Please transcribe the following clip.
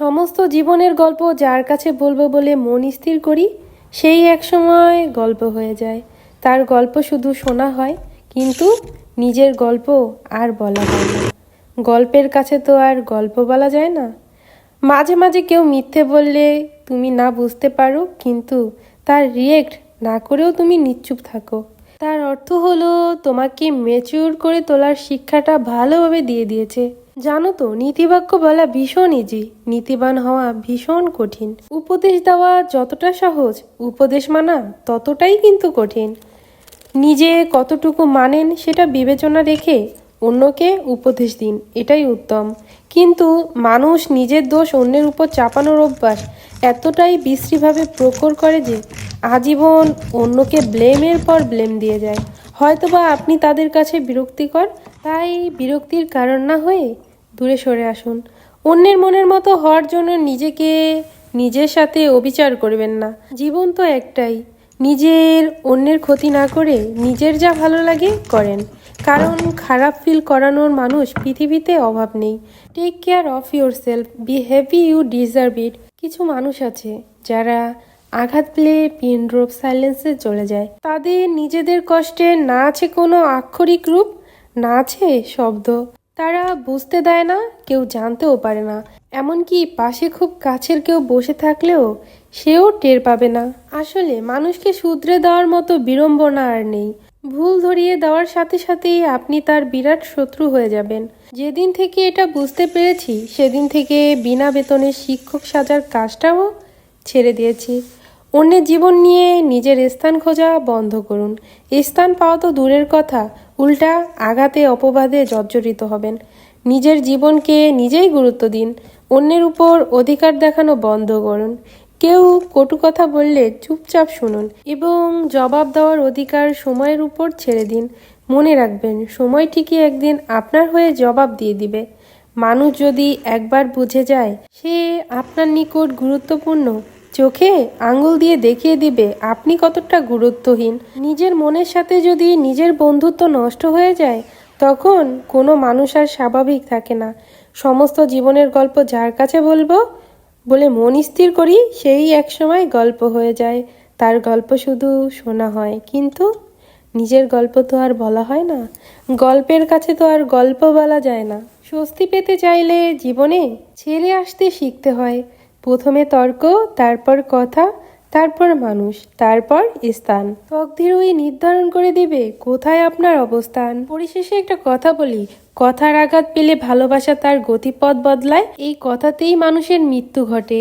সমস্ত জীবনের গল্প যার কাছে বলব বলে মন স্থির করি, সেই এক সময় গল্প হয়ে যায়। তার গল্প শুধু শোনা হয়, কিন্তু নিজের গল্প আর বলা হয় না। গল্পের কাছে তো আর গল্প বলা যায় না। মাঝে মাঝে কেউ মিথ্যে বললে তুমি না বুঝতে পারো, কিন্তু তার রিয়েক্ট না করেও তুমি নিশ্চুপ থাকো। তার অর্থ হলো, তোমাকে মেচিউর করে তোলার শিক্ষাটা ভালোভাবে দিয়ে দিয়েছে। জানো তো, নীতিবাক্য বলা ভীষণ ইজি নীতিবান হওয়া ভীষণ কঠিন। উপদেশ দেওয়া যতটা সহজ, উপদেশ মানা ততটাই কিন্তু কঠিন। নিজে কতটুকু মানেন সেটা বিবেচনা রেখে অন্যকে উপদেশ দিন, এটাই উত্তম। কিন্তু মানুষ নিজের দোষ অন্যের উপর চাপানোর অভ্যাস এতটাই বিশ্রীভাবে প্রকর করে যে আজীবন অন্যকে ব্লেমের পর ব্লেম দিয়ে যায়। হয়তোবা আপনি তাদের কাছে বিরক্তিকর তাই বিরক্তির কারণ না হয়ে দূরে সরে আসুন। অন্যের মনের মতো হওয়ার জন্য নিজেকে নিজের সাথে অবিচার করবেন না। জীবন তো একটাই। নিজের অন্যের ক্ষতি না করে নিজের যা ভালো লাগে করেন। কারণ খারাপ ফিল করানোর মানুষ পৃথিবীতে অভাব নেই। Take care of your self be happy you deserve it কিছু মানুষ আছে যারা আঘাত পেলে পিন সাইলেন্সে চলে যায়। তাদের নিজেদের কষ্টে না আছে কোনো আক্ষরিক রূপ না আছে শব্দ। তারা বুঝতে দেয় না, কেউ জানতেও পারে না। এমনকি পাশে খুব কাছের কেউ বসে থাকলেও সেও টের পাবে না। আসলে মানুষকে শুধরে দেওয়ার মতো বিড়ম্বনা আর নেই। ভুল ধরিয়ে দেওয়ার সাথে সাথেই আপনি তার বিরাট শত্রু হয়ে যাবেন। যেদিন থেকে এটা বুঝতে পেরেছি, সেদিন থেকে বিনা বেতনে শিক্ষক সাজার কাজটাও ছেড়ে দিয়েছি। অন্যের জীবন নিয়ে নিজের স্থান খোঁজা বন্ধ করুন। স্থান পাওয়া তো দূরের কথা, উল্টা আঘাতে, অপবাদে জর্জরিত হবেন। নিজের জীবনকে নিজেই গুরুত্ব দিন, অন্যের উপর অধিকার দেখানো বন্ধ করুন। কেউ কটু কথা বললে চুপচাপ শুনুন এবং জবাব দেওয়ার অধিকার সময়ের উপর ছেড়ে দিন। মনে রাখবেন, সময় ঠিকই একদিন আপনার হয়ে জবাব দিয়ে দিবে। মানুষ যদি একবার বুঝে যায়, সে আপনার নিকট গুরুত্বপূর্ণ। চোখে আঙ্গুল দিয়ে দেখিয়ে দিবে, আপনি কতটা গুরুত্বহীন। নিজের মনের সাথে যদি নিজের বন্ধুত্ব নষ্ট হয়ে যায়, তখন কোনো মানুষ আর স্বাভাবিক থাকে না। সমস্ত জীবনের গল্প যার কাছে বলব বলে মন স্থির করি, সেই একসময় গল্প হয়ে যায়। তার গল্প শুধু শোনা হয়, কিন্তু নিজের গল্প তো আর বলা হয় না। গল্পের কাছে তো আর গল্প বলা যায় না। স্বস্তি পেতে চাইলে জীবনে ছেড়ে আসতে শিখতে হয়। প্রথমে তর্ক, তারপর কথা, তারপর মানুষ, তারপর স্থান। তকদির ওই নির্ধারণ করে দিবে কোথায় আপনার অবস্থান। পরিশেষে একটা কথা বলি, কথার আঘাত পেলে ভালোবাসা তার গতিপথ বদলায়, এই কথাতেই মানুষের মৃত্যু ঘটে।